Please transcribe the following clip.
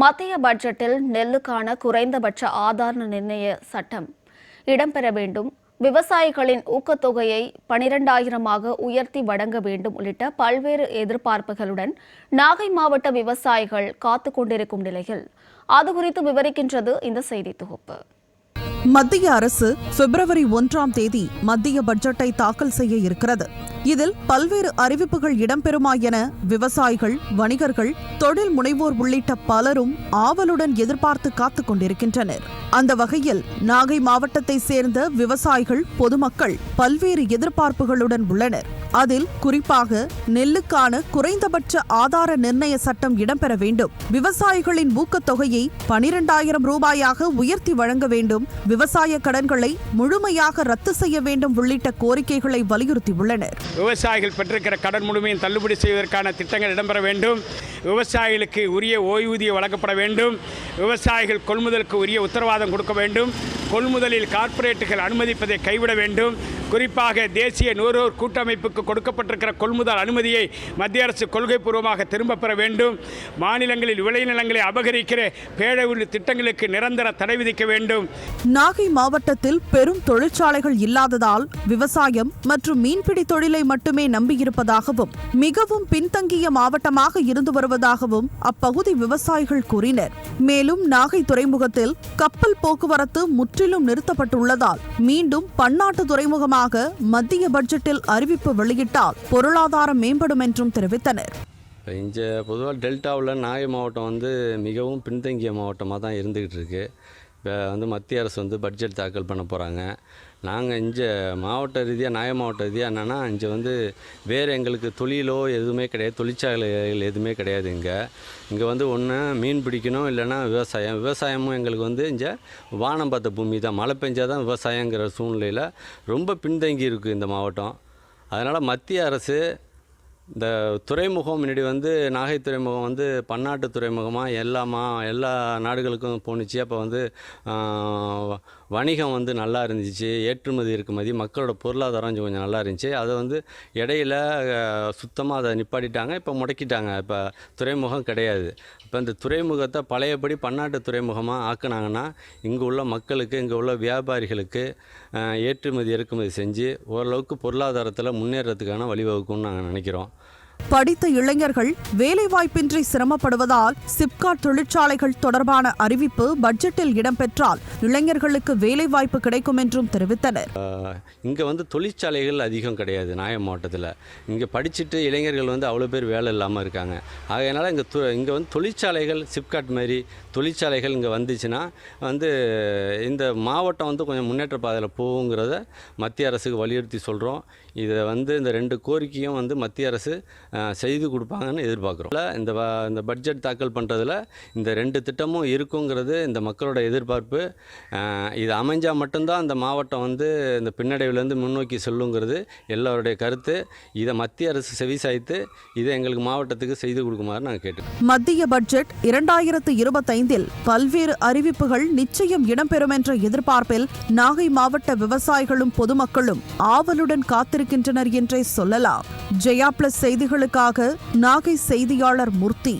மத்திய பட்ஜெட்டில் நெல்லுக்கான குறைந்தபட்ச ஆதார நிர்ணய சட்டம். இடம்பெற வேண்டும். விவசாயிகளின் ஊக்கத்தொகையை பனிரெண்டாயிரமாக உயர்த்தி வழங்க வேண்டும் உள்ளிட்ட பல்வேறு எதிர்பார்ப்புகளுடன் நாகை மாவட்ட விவசாயிகள் காத்து கொண்டிருக்கும் நிலையில். அது குறித்து விவரிக்கின்றது இந்த செய்தி தொகுப்பு. மத்திய அரசு பிப்ரவரி ஒன்றாம் தேதி மத்திய பட்ஜெட்டை தாக்கல் செய்ய இருக்கிறது. இதில் பல்வேறு அறிவிப்புகள் இடம்பெறுமா என விவசாயிகள் வணிகர்கள் தொழில் முனைவோர் உள்ளிட்ட பலரும் ஆவலுடன் எதிர்பார்த்து காத்துக் கொண்டிருக்கின்றனர். அந்த வகையில் நாகை மாவட்டத்தை சேர்ந்த விவசாயிகள் பொதுமக்கள் பல்வேறு எதிர்பார்ப்புகளுடன் உள்ளனர். அதில் குறிப்பாக நெல்லுக்கான குறைந்தபட்ச ஆதார நிர்ணய சட்டம் இடம்பெற வேண்டும். விவசாயிகளின் ஊக்கத்தொகையை பனிரெண்டாயிரம் ரூபாயாக உயர்த்தி வழங்க வேண்டும். விவசாய கடன்களை முழுமையாக ரத்து செய்ய வேண்டும் உள்ளிட்ட கோரிக்கைகளை வலியுறுத்தியுள்ளனர். விவசாயிகள் பெற்றிருக்கிற கடன் முழுமையும் தள்ளுபடி செய்வதற்கான திட்டங்கள் இடம்பெற வேண்டும். விவசாயிகளுக்கு உரிய ஓய்வூதியம் வழங்கப்பட வேண்டும். விவசாயிகள் கொள்முதலுக்கு உரிய உத்தரவாதம் கொடுக்க வேண்டும். கொள்முதலில் கார்ப்பரேட்டுகள் அனுமதிப்பதை கைவிட வேண்டும். குறிப்பாக தேசிய நுகர்வோர் கூட்டமைப்புக்கு கொடுக்கப்பட்டிருக்கிற கொள்முதல் அனுமதியை மத்திய அரசு கொள்கைப்பூர்வமாக திரும்பப் பெற வேண்டும். மாநிலங்களில் விளைநிலங்களை அபகரிக்கிற பேழவுள்ள திட்டங்களுக்கு நிரந்தர தடை விதிக்க வேண்டும். நாகை மாவட்டத்தில் பெரும் தொழிற்சாலைகள் இல்லாததால் விவசாயம் மற்றும் மீன்பிடி தொழிலை மட்டுமே நம்பியிருப்பதாகவும் மிகவும் பின்தங்கிய மாவட்டமாக இருந்து வருவதாகவும் அப்பகுதி விவசாயிகள் கூறினர். மேலும் நாகை துறைமுகத்தில் கப்பல் போக்குவரத்து முற்றிலும் நிறுத்தப்பட்டுள்ளதால் மீண்டும் பன்னாட்டு துறைமுகமாக மத்திய பட்ஜெட்டில் அறிவிப்பு வெளியிட்டால் பொருளாதாரம் மேம்படும் என்றும் தெரிவித்தனர். இங்கே பொதுவாக டெல்டாவில் நாகை மாவட்டம் வந்து மிகவும் பின்தங்கிய மாவட்டமாக தான் இருந்துக்கிட்டு இருக்கு. இப்போ வந்து மத்திய அரசு வந்து பட்ஜெட் தாக்கல் பண்ண போகிறாங்க. நாங்கள் இங்கே மாவட்ட ரீதியாக நாய மாவட்ட ரீதியாக என்னென்னா இங்கே வந்து வேறு எங்களுக்கு தொழிலோ எதுவுமே கிடையாது தொழிற்சாலைகள் எதுவுமே கிடையாது இங்கே. இங்கே வந்து ஒன்று மீன் பிடிக்கணும் இல்லைன்னா விவசாயம். விவசாயமும் எங்களுக்கு வந்து இங்கே வானம் பார்த்த பூமி தான். மழை பெஞ்சால் தான் விவசாயங்கிற சூழ்நிலையில் ரொம்ப பின்தங்கி இருக்குது இந்த மாவட்டம். அதனால் மத்திய அரசு இந்த துறைமுகம் முன்னாடி வந்து நாகை துறைமுகம் வந்து பன்னாட்டு துறைமுகமாக எல்லாமா எல்லா நாடுகளுக்கும் போணுச்சு. அப்போ வந்து வணிகம் வந்து நல்லா இருந்துச்சு. ஏற்றுமதி இறக்குமதி மக்களோட பொருளாதாரம் கொஞ்சம் நல்லா இருந்துச்சு. அதை வந்து இடையில சுத்தமாக அதை நிப்பாட்டிட்டாங்க. இப்போ முடக்கிட்டாங்க. இப்போ துறைமுகம் கிடையாது. இப்போ இந்த துறைமுகத்தை பழையபடி பன்னாட்டு துறைமுகமாக ஆக்குனாங்கன்னா இங்கே உள்ள மக்களுக்கு இங்கே உள்ள வியாபாரிகளுக்கு ஏற்றுமதி இறக்குமதி செஞ்சு ஓரளவுக்கு பொருளாதாரத்தில் முன்னேறதுக்கான வழிவகுக்கும்னு நாங்கள் நினைக்கிறோம். படித்த இளைஞர்கள் வேலைவாய்ப்பின்றி சிரமப்படுவதால் சிப்காட் தொழிற்சாலைகள் தொடர்பான அறிவிப்பு பட்ஜெட்டில் இடம்பெற்றால் இளைஞர்களுக்கு வேலைவாய்ப்பு கிடைக்கும் என்றும் தெரிவித்தனர். இங்கே வந்து தொழிற்சாலைகள் அதிகம் கிடையாது நாயம் மாவட்டத்தில். இங்கே படிச்சுட்டு இளைஞர்கள் வந்து அவ்வளோ பேர் வேலை இல்லாமல் இருக்காங்க. ஆகையினால இங்கே இங்கே வந்து தொழிற்சாலைகள் சிப்காட் மாதிரி தொழிற்சாலைகள் இங்கே வந்துச்சுன்னா வந்து இந்த மாவட்டம் வந்து கொஞ்சம் முன்னேற்ற பாதையில் போகுங்கிறத மத்திய அரசுக்கு வலியுறுத்தி சொல்கிறோம் இதை வந்து இந்த ரெண்டு கோரிக்கையும் வந்து மத்திய அரசு செய்து கொடுப்பாங்கன்னு எதிர்பார்க்குறோம். இந்த இந்த பட்ஜெட் தாக்கல் பண்ணுறதுல இந்த ரெண்டு திட்டமும் இருக்குங்கிறது இந்த மக்களோட எதிர்பார்ப்பு. இது அமைஞ்சால் மட்டும்தான் அந்த மாவட்டம் வந்து இந்த பின்னடைவிலேருந்து முன்னோக்கி செல்லுங்கிறது எல்லோருடைய கருத்து. இதை மத்திய அரசு செவிசாய்த்து இதை எங்களுக்கு மாவட்டத்துக்கு செய்து கொடுக்குமாறு நாங்கள் கேட்டுக்கிறோம். மத்திய பட்ஜெட் இரண்டாயிரத்து இருபத்தைந்தில் பல்வேறு அறிவிப்புகள் நிச்சயம் இடம்பெறும் என்ற எதிர்பார்ப்பில் நாகை மாவட்ட விவசாயிகளும் பொதுமக்களும் ஆவலுடன் காத்திருக்கின்றனர் என்றே சொல்லலாம். ஜெயா பிளஸ் உங்களுக்காக நாகை செய்தியாளர் மூர்த்தி.